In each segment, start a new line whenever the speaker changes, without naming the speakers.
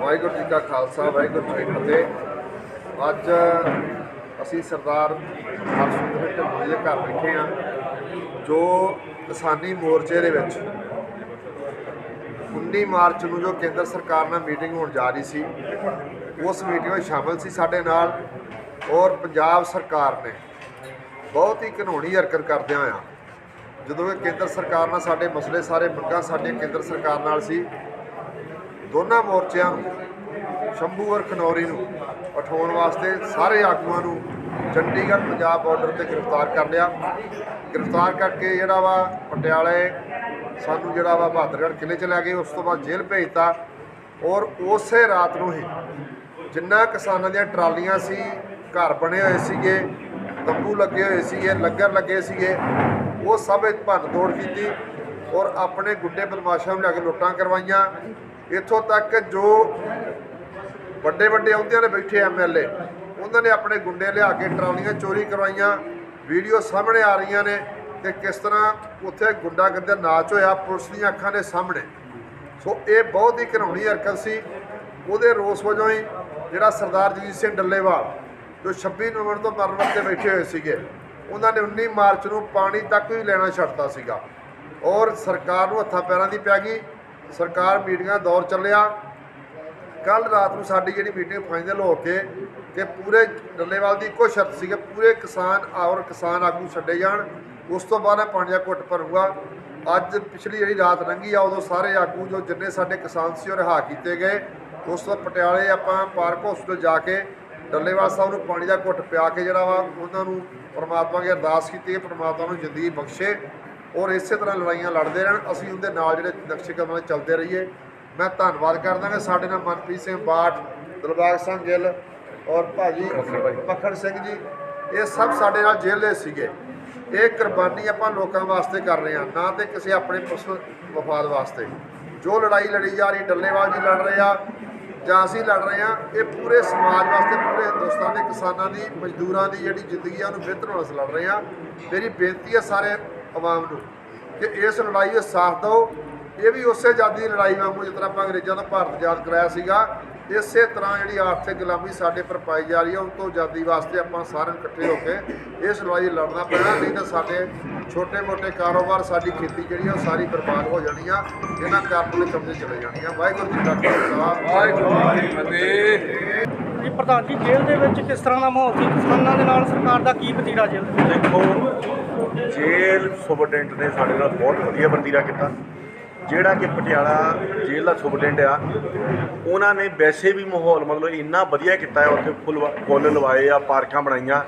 ਵਾਹਿਗੁਰੂ ਜੀ ਕਾ ਖਾਲਸਾ, ਵਾਹਿਗੁਰੂ ਜੀ ਕੀ ਫਤਿਹ। ਅੱਜ ਅਸੀਂ ਸਰਦਾਰ ਹਰਸਿੰਦਰ ਢਿੱਲੋਂ ਜੀ ਦੇ ਘਰ ਬੈਠੇ ਹਾਂ, ਜੋ ਕਿਸਾਨੀ ਮੋਰਚੇ ਦੇ ਵਿੱਚ 19 ਮਾਰਚ ਨੂੰ ਜੋ ਕੇਂਦਰ ਸਰਕਾਰ ਨਾਲ ਮੀਟਿੰਗ ਹੋਣ ਜਾ ਰਹੀ ਸੀ, ਉਸ ਮੀਟਿੰਗ ਵਿੱਚ ਸ਼ਾਮਲ ਸੀ ਸਾਡੇ ਨਾਲ ਔਰ ਪੰਜਾਬ ਸਰਕਾਰ ਨੇ ਬਹੁਤ ਹੀ ਘਿਨੌਣੀ ਹਰਕਤ ਕਰਦਿਆਂ ਹੋਇਆ ਜਦੋਂ ਕਿ ਕੇਂਦਰ ਸਰਕਾਰ ਨਾਲ ਸਾਡੇ ਮਸਲੇ ਸਾਰੇ ਮੰਗਾਂ ਸਾਡੀਆਂ ਕੇਂਦਰ ਸਰਕਾਰ ਨਾਲ ਸੀ ਦੋਨਾਂ ਮੋਰਚਿਆਂ ਨੂੰ, ਸ਼ੰਭੂ ਔਰ ਖਨੌਰੀ ਨੂੰ ਉਠਾਉਣ ਵਾਸਤੇ ਸਾਰੇ ਆਗੂਆਂ ਨੂੰ ਚੰਡੀਗੜ੍ਹ ਪੰਜਾਬ ਬਾਰਡਰ ਤੇ ਗ੍ਰਿਫਤਾਰ ਕਰ ਲਿਆ। ਗ੍ਰਿਫਤਾਰ ਕਰਕੇ ਜਿਹੜਾ ਵਾ ਪਟਿਆਲੇ ਸਾਨੂੰ ਜਿਹੜਾ ਵਾ ਬਹਾਦਰਗੜ੍ਹ ਕਿਲੇ ਚ ਲੈ ਗਏ, ਉਸ ਤੋਂ ਬਾਅਦ ਜੇਲ੍ਹ ਭੇਜਤਾ। ਔਰ ਉਸੇ ਰਾਤ ਨੂੰ ਹੀ ਜਿੰਨਾ ਕਿਸਾਨਾਂ ਦੀਆਂ ਟਰਾਲੀਆਂ ਸੀ, ਘਰ ਬਣੇ ਹੋਏ ਸੀਗੇ, ਤੰਬੂ ਲੱਗੇ ਹੋਏ ਸੀਗੇ, ਲੰਗਰ ਲੱਗੇ ਸੀਗੇ, ਉਹ ਸਭ ਭੰਨ ਤੋੜ ਕੀਤੀ। ਔਰ ਆਪਣੇ ਗੁੱਡੇ ਬਦਮਾਸ਼ਾਂ ਨੂੰ ਲਿਆ ਕੇ ਲੁੱਟਾਂ ਕਰਵਾਈਆਂ। ਇੱਥੋਂ ਤੱਕ ਜੋ ਵੱਡੇ ਵੱਡੇ ਅਹੁਦਿਆਂ 'ਤੇ ਬੈਠੇ ਐਮਐਲਏ ਉਹਨਾਂ ਨੇ ਆਪਣੇ ਗੁੰਡੇ ਲਿਆ ਕੇ ਟਰਾਲੀਆਂ ਚੋਰੀ ਕਰਵਾਈਆਂ। ਵੀਡੀਓ ਸਾਹਮਣੇ ਆ ਰਹੀਆਂ ਨੇ ਕਿ ਕਿਸ ਤਰ੍ਹਾਂ ਉੱਥੇ ਗੁੰਡਾਗਰਦੀ ਦਾ ਨਾਚ ਹੋਇਆ ਪੁਲਿਸ ਦੀਆਂ ਅੱਖਾਂ ਦੇ ਸਾਹਮਣੇ। ਸੋ ਇਹ ਬਹੁਤ ਹੀ ਘਿਨੌਣੀ ਹਰਕਤ ਸੀ। ਉਹਦੇ ਰੋਸ ਵਜੋਂ ਹੀ ਜਿਹੜਾ ਸਰਦਾਰ ਜਗਜੀਤ ਸਿੰਘ ਡੱਲੇਵਾਲ, ਜੋ 26 ਨਵੰਬਰ ਤੋਂ ਮਰਨ ਵਾਸਤੇ ਬੈਠੇ ਹੋਏ ਸੀਗੇ, ਉਹਨਾਂ ਨੇ 19 ਮਾਰਚ ਨੂੰ ਪਾਣੀ ਤੱਕ ਵੀ ਲੈਣਾ ਛੱਡਤਾ ਸੀਗਾ। ਔਰ ਸਰਕਾਰ ਨੂੰ ਹੱਥਾਂ ਪੈਰਾਂ ਦੀ ਪੈ ਗਈ। ਸਰਕਾਰ ਮੀਟਿੰਗਾਂ ਦਾ ਦੌਰ ਚੱਲਿਆ। ਕੱਲ ਰਾਤ ਨੂੰ ਸਾਡੀ ਜਿਹੜੀ ਮੀਟਿੰਗ ਫਾਈਨਲ ਹੋ ਕੇ ਕਿ ਪੂਰੇ ਡੱਲੇਵਾਲ ਦੀ ਇੱਕੋ ਸ਼ਰਤ ਸੀ ਕਿ ਪੂਰੇ ਕਿਸਾਨ ਔਰ ਕਿਸਾਨ ਆਗੂ ਛੱਡੇ ਜਾਣ। ਉਸ ਤੋਂ ਬਾਅਦ ਮੈਂ ਪਾਣੀ ਦਾ ਘੁੱਟ ਭਰੂਗਾ ਅੱਜ ਪਿਛਲੀ ਜਿਹੜੀ ਰਾਤ ਲੰਘੀ ਆ, ਉਦੋਂ ਸਾਰੇ ਆਗੂ ਜੋ ਜਿੰਨੇ ਸਾਡੇ ਕਿਸਾਨ ਸੀ ਉਹ ਰਿਹਾ ਕੀਤੇ ਗਏ। ਉਸ ਤੋਂ ਪਟਿਆਲੇ ਆਪਾਂ ਪਾਰਕ ਹਸਪੀਟਲ ਜਾ ਕੇ ਡੱਲੇਵਾਲ ਸਾਹਿਬ ਨੂੰ ਪਾਣੀ ਦਾ ਘੁੱਟ ਪਿਆ ਕੇ ਜਿਹੜਾ ਵਾ ਉਹਨਾਂ ਨੂੰ ਪਰਮਾਤਮਾ ਅੱਗੇ ਅਰਦਾਸ ਕੀਤੀ ਕਿ ਪਰਮਾਤਮਾ ਨੂੰ ਜ਼ਿੰਦਗੀ ਬਖਸ਼ੇ। ਔਰ ਇਸੇ ਤਰ੍ਹਾਂ ਲੜਾਈਆਂ ਲੜਦੇ ਰਹਿਣ, ਅਸੀਂ ਉਹਦੇ ਨਾਲ ਜਿਹੜੇ ਨਕਸ਼ੇ ਕਦਮਾਂ 'ਤੇ ਚੱਲਦੇ ਰਹੀਏ। ਮੈਂ ਧੰਨਵਾਦ ਕਰਦਾ ਕਿ ਸਾਡੇ ਨਾਲ ਮਨਪ੍ਰੀਤ ਸਿੰਘ ਬਾਠ, ਦਿਲਬਾਗ ਸਿੰਘ ਗਿੱਲ ਔਰ ਭਾਜੀ ਮੱਖਣ ਸਿੰਘ ਜੀ, ਇਹ ਸਭ ਸਾਡੇ ਨਾਲ ਜੇਲ੍ਹ ਦੇ ਸੀਗੇ। ਇਹ ਕੁਰਬਾਨੀ ਆਪਾਂ ਲੋਕਾਂ ਵਾਸਤੇ ਕਰ ਰਹੇ ਹਾਂ, ਨਾ ਤੇ ਕਿਸੇ ਆਪਣੇ ਪਰਸਨਲ ਵਫਾਦ ਵਾਸਤੇ। ਜੋ ਲੜਾਈ ਲੜੀ ਜਾ ਰਹੀ, ਡੱਲੇਵਾਲ ਜੀ ਲੜ ਰਹੇ ਆ, ਜਾਂ ਅਸੀਂ ਲੜ ਰਹੇ ਹਾਂ, ਇਹ ਪੂਰੇ ਸਮਾਜ ਵਾਸਤੇ, ਪੂਰੇ ਹਿੰਦੁਸਤਾਨ ਦੇ ਕਿਸਾਨਾਂ ਦੀ, ਮਜ਼ਦੂਰਾਂ ਦੀ ਜਿਹੜੀ ਜ਼ਿੰਦਗੀ ਆ, ਉਹਨੂੰ ਬਿਹਤਰ ਬਣਾਉਣ ਵਾਸਤੇ ਲੜ ਰਹੇ ਹਾਂ। ਮੇਰੀ ਬੇਨਤੀ ਹੈ ਸਾਰੇ ਆਵਾਮ ਨੂੰ ਕਿ ਇਸ ਲੜਾਈ ਵਿੱਚ ਸਾਥ ਦਿਓ। ਇਹ ਵੀ ਉਸੇ ਆਜ਼ਾਦੀ ਦੀ ਲੜਾਈ ਵਾਂਗੂ ਜਿਸ ਤਰ੍ਹਾਂ ਆਪਾਂ ਅੰਗਰੇਜ਼ਾਂ ਦਾ ਭਾਰਤ ਆਜ਼ਾਦ ਕਰਾਇਆ ਸੀਗਾ, ਇਸੇ ਤਰ੍ਹਾਂ ਜਿਹੜੀ ਆਰਥਿਕ ਗੁਲਾਮੀ ਸਾਡੇ ਪਰ ਪਾਈ ਜਾ ਰਹੀ ਹੈ, ਉਹ ਤੋਂ ਆਜ਼ਾਦੀ ਵਾਸਤੇ ਆਪਾਂ ਸਾਰਿਆਂ ਨੂੰ ਇਕੱਠੇ ਹੋ ਕੇ ਇਸ ਲੜਾਈ ਲੜਨਾ ਪੈਣਾ, ਨਹੀਂ ਤਾਂ ਸਾਡੇ ਛੋਟੇ-ਮੋਟੇ ਕਾਰੋਬਾਰ, ਸਾਡੀ ਖੇਤੀ ਜਿਹੜੀ ਆ, ਉਹ ਸਾਰੀ ਬਰਬਾਦ ਹੋ ਜਾਣੀ ਆ। ਇਹਨਾਂ ਕਾਰਨ ਦੇ ਕਬਜ਼ੇ ਚਲੇ ਜਾਣੀਆਂ ਵਾਹਿਗੁਰੂ ਜੀ ਕਾ ਖਾਲਸਾ। ਵਾਹਿਗੁਰੂ ਜੀ ਕੀ ਫਤਿਹ।
ਜੀ, ਪ੍ਰਧਾਨ ਜੀ, ਜੇਲ੍ਹ ਦੇ ਵਿੱਚ ਕਿਸ ਤਰ੍ਹਾਂ ਦਾ ਮਾਹੌਲ ਸੀ? ਕਿਸਾਨਾਂ ਦੇ ਨਾਲ ਸਰਕਾਰ ਦਾ ਕੀ ਵਤੀਰਾ ਜੇਲ੍ਹ ਦੇ ਵਿੱਚ?
ਦੇਖੋ, ਜੇਲ੍ਹ ਸੁਪਰਡੈਂਟ ਨੇ ਸਾਡੇ ਨਾਲ ਬਹੁਤ ਵਧੀਆ ਵਰਤੀਰਾ ਕੀਤਾ। ਜਿਹੜਾ ਕਿ ਪਟਿਆਲਾ ਜੇਲ੍ਹ ਦਾ ਸੁਪਰਡੈਂਟ ਆ, ਉਹਨਾਂ ਨੇ ਵੈਸੇ ਵੀ ਮਾਹੌਲ ਮਤਲਬ ਇੰਨਾ ਵਧੀਆ ਕੀਤਾ ਹੈ, ਉੱਥੇ ਫੁੱਲ ਫੁੱਲ ਲਵਾਏ ਆ, ਪਾਰਕਾਂ ਬਣਾਈਆਂ।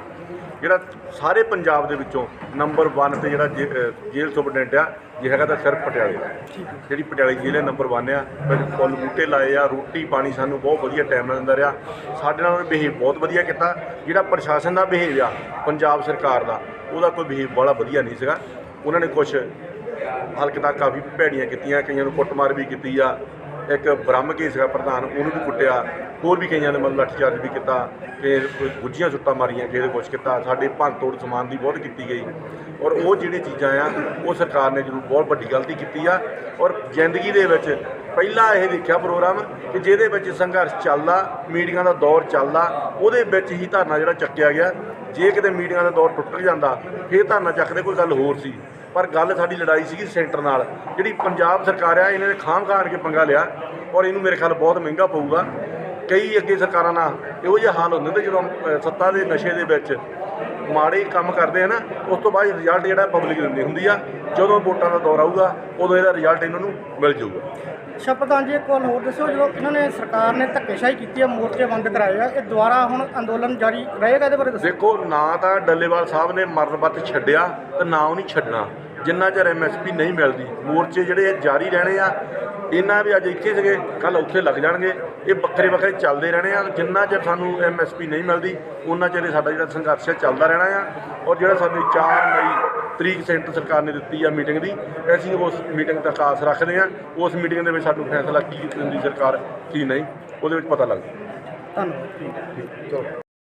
ਜਿਹੜਾ ਸਾਰੇ ਪੰਜਾਬ ਦੇ ਵਿੱਚੋਂ ਨੰਬਰ 1 ਤੇ ਜਿਹੜਾ ਜੇਲ੍ਹ ਸੁਪਰਡੈਂਟ ਆ ਜੇ ਹੈਗਾ ਤਾਂ ਸਿਰਫ ਪਟਿਆਲੇ ਦਾ। ਜਿਹੜੀ ਪਟਿਆਲੇ ਜ਼ਿਲ੍ਹੇ ਨੰਬਰ 1 ਆ। ਫੁੱਲ ਬੂਟੇ ਲਾਏ ਆ ਰੋਟੀ ਪਾਣੀ ਸਾਨੂੰ ਬਹੁਤ ਵਧੀਆ ਟਾਈਮ ਨਾਲ ਦਿੰਦਾ ਰਿਹਾ। ਸਾਡੇ ਨਾਲ ਉਹਨੇ ਬਿਹੇਵ ਬਹੁਤ ਵਧੀਆ ਕੀਤਾ। ਜਿਹੜਾ ਪ੍ਰਸ਼ਾਸਨ ਦਾ ਬਿਹੇਵ ਆ ਪੰਜਾਬ ਸਰਕਾਰ ਦਾ ਉਹਦਾ ਕੋਈ ਬਿਹੇਵ ਬੜਾ ਵਧੀਆ ਨਹੀਂ ਸੀਗਾ। ਉਹਨਾਂ ਨੇ ਕੁਝ ਹਲਕਤਾਂ ਕਾਫੀ ਭੈੜੀਆਂ ਕੀਤੀਆਂ ਕਈਆਂ ਨੂੰ ਕੁੱਟਮਾਰ ਵੀ ਕੀਤੀ ਆ। ਇੱਕ ਬ੍ਰਹਮ ਕੇ ਸੀਗਾ ਪ੍ਰਧਾਨ, ਉਹਨੂੰ ਵੀ ਕੁੱਟਿਆ, ਹੋਰ ਵੀ ਕਈਆਂ ਨੇ ਮਤਲਬ ਲਾਠੀਚਾਰਜ ਵੀ ਕੀਤਾ, ਫਿਰ ਕੋਈ ਗੁੱਜੀਆਂ ਸੁੱਟਾਂ ਮਾਰੀਆਂ ਕਿਸੇ ਦੇ ਕੁਛ ਕੀਤਾ, ਸਾਡੇ ਭੰਨ ਤੋੜ ਸਮਾਨ ਦੀ ਬਹੁਤ ਕੀਤੀ ਗਈ। ਔਰ ਉਹ ਜਿਹੜੀ ਚੀਜ਼ਾਂ ਆ, ਉਹ ਸਰਕਾਰ ਨੇ ਜ਼ਰੂਰ ਬਹੁਤ ਵੱਡੀ ਗਲਤੀ ਕੀਤੀ ਆ। ਔਰ ਜ਼ਿੰਦਗੀ ਦੇ ਵਿੱਚ ਪਹਿਲਾ ਇਹ ਦੇਖਿਆ ਪ੍ਰੋਗਰਾਮ ਕਿ ਜਿਹਦੇ ਵਿੱਚ ਸੰਘਰਸ਼ ਚੱਲਦਾ, ਮੀਟਿੰਗਾਂ ਦਾ ਦੌਰ ਚੱਲਦਾ, ਉਹਦੇ ਵਿੱਚ ਹੀ ਧਰਨਾ ਜਿਹੜਾ ਚੱਕਿਆ ਗਿਆ। ਜੇ ਕਿਤੇ ਮੀਟਿੰਗਾਂ ਦਾ ਦੌਰ ਟੁੱਟ ਜਾਂਦਾ, ਫਿਰ ਧਰਨਾ ਚੱਕਦੇ ਕੋਈ ਗੱਲ ਹੋਰ ਸੀ। ਪਰ ਗੱਲ ਸਾਡੀ ਲੜਾਈ ਸੀਗੀ ਸੈਂਟਰ ਨਾਲ। ਜਿਹੜੀ ਪੰਜਾਬ ਸਰਕਾਰ ਆ, ਇਹਨੇ ਖਾਮ ਖਾਣ ਕੇ ਪੰਗਾ ਲਿਆ ਔਰ ਇਹਨੂੰ ਮੇਰੇ ਖਿਆਲ ਬਹੁਤ ਮਹਿੰਗਾ ਪਊਗਾ। ਕਈ ਅੱਗੇ ਸਰਕਾਰਾਂ ਨਾਲ ਇਹੋ ਜਿਹਾ ਹਾਲ ਹੁੰਦੇ ਨੇ ਜਦੋਂ ਸੱਤਾ ਦੇ ਨਸ਼ੇ ਦੇ ਵਿੱਚ ਮਾੜੇ ਕੰਮ ਕਰਦੇ ਆ ਨਾ ਉਸ ਤੋਂ ਬਾਅਦ ਰਿਜ਼ਲਟ ਜਿਹੜਾ ਪਬਲਿਕ ਦਿੰਦੀ ਹੁੰਦੀ ਆ ਜਦੋਂ ਵੋਟਾਂ ਦਾ ਦੌਰ ਆਊਗਾ ਉਦੋਂ ਇਹਦਾ ਰਿਜ਼ਲਟ ਇਹਨਾਂ ਨੂੰ ਮਿਲ ਜਾਊਗਾ।
ਅੱਛਾ ਪ੍ਰਧਾਨ ਜੀ ਇੱਕ ਗੱਲ ਹੋਰ ਦੱਸੋ ਜਦੋਂ ਇਹਨਾਂ ਨੇ ਸਰਕਾਰ ਨੇ ਧੱਕੇਸ਼ਾਹੀ ਕੀਤੀ ਹੈ ਮੋਰਚੇ ਬੰਦ ਕਰਾਏ ਆ ਇਹ ਦੁਬਾਰਾ ਹੁਣ ਅੰਦੋਲਨ ਜਾਰੀ ਰਹੇਗਾ ਇਹਦੇ ਬਾਰੇ ਦੱਸੋ।
ਦੇਖੋ ਨਾ ਤਾਂ ਡੱਲੇਵਾਲ ਸਾਹਿਬ ਨੇ ਮਰਨ ਵੱਤ ਛੱਡਿਆ ਤੇ ਨਾ ਉਹ ਨਹੀਂ ਛੱਡਣਾ। ਜਿੰਨਾ ਚਿਰ ਐਮਐਸਪੀ ਨਹੀਂ ਮਿਲਦੀ ਮੋਰਚੇ ਜਿਹੜੇ ਜਾਰੀ ਰਹਿਣੇ ਆ ਇਹਨਾਂ ਵੀ ਅੱਜ ਇੱਥੇ ਸੀਗੇ ਕੱਲ ਉੱਥੇ ਲੱਗ ਜਾਣਗੇ। ਇਹ ਵੱਖਰੇ ਵੱਖਰੇ ਚੱਲਦੇ ਰਹਿਣੇ ਆ। ਜਿੰਨਾ ਚਿਰ ਸਾਨੂੰ ਐਮਐਸਪੀ ਨਹੀਂ ਮਿਲਦੀ ਉਹਨਾਂ ਚਿਰ ਇਹ ਸਾਡਾ ਜਿਹੜਾ ਸੰਘਰਸ਼ ਹੈ ਚੱਲਦਾ ਰਹਿਣਾ ਆ। ਔਰ ਜਿਹੜਾ ਸਾਨੂੰ 4 ਮਈ ਤਰੀਕ ਸੈਂਟਰ ਸਰਕਾਰ ਨੇ ਦਿੱਤੀ ਆ ਮੀਟਿੰਗ ਦੀ ਅਸੀਂ ਉਸ ਮੀਟਿੰਗ ਤੱਕ ਆਸ ਰੱਖਦੇ ਆ। ਉਸ ਮੀਟਿੰਗ ਦੇ ਵਿੱਚ ਸਾਨੂੰ ਫੈਸਲਾ ਕੀ ਦਿੰਦੀ ਸਰਕਾਰ ਕੀ ਨਹੀਂ ਉਹਦੇ ਵਿੱਚ ਪਤਾ ਲੱਗ
ਧੰਨਵਾਦ।